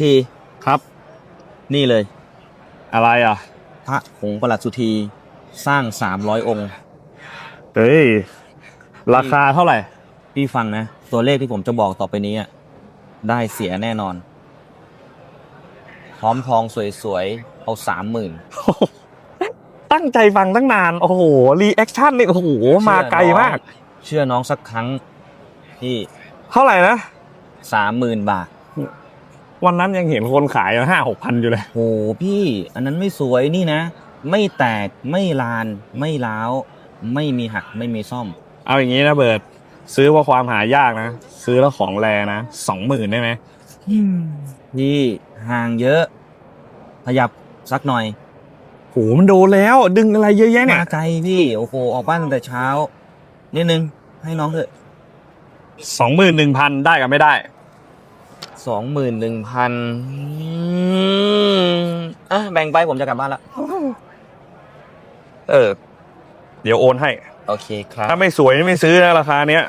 ทีครับ นี่เลย อะไรอะพระผงประหลัดสุธีสร้างสามร้อยองค์ เฮ้ยราคาเท่าไหร่ พี่ฟังนะ ตัวเลขที่ผมจะบอกต่อไปนี้อะได้เสียแน่นอน พร้อมทองสวยๆ เอาสามหมื่น ตั้งใจฟังตั้งนาน โอ้โห รีแอคชั่นนี่ โอ้โห มาไกลมาก เชื่อน้องสักครั้งที่เท่าไหร่นะ สามหมื่นบาท วันนั้นยังเห็นคนขายห้าหกพันอยู่เลย โหพี่อันนั้นไม่สวยนี่นะ ไม่แตกไม่ลาน ไม่ล้าวไม่มีหักไม่มีซ่อม เอาอย่างนี้นะเบิร์ดซื้อว่าความหายากนะ ซื้อแล้วของแรนะสองหมื่นได้ไหมพี่ห่างเยอะ ขยับสักหน่อยโหมันโดนแล้ว ดึงอะไรเยอะแยะเนี่ยมาไกลพี่โอ้โหออกบ้านตั้งแต่เช้านิดนึงให้น้องเถอะสองหมื่นหนึ่งพันได้กับไม่ได้ สองหมื่นหนึ่งพันอะแบ่งไปผมจะกลับบ้านละ เออ เดี๋ยวโอนให้ โอเคครับ ถ้าไม่สวยไม่ซื้อนะราคาเนี้ย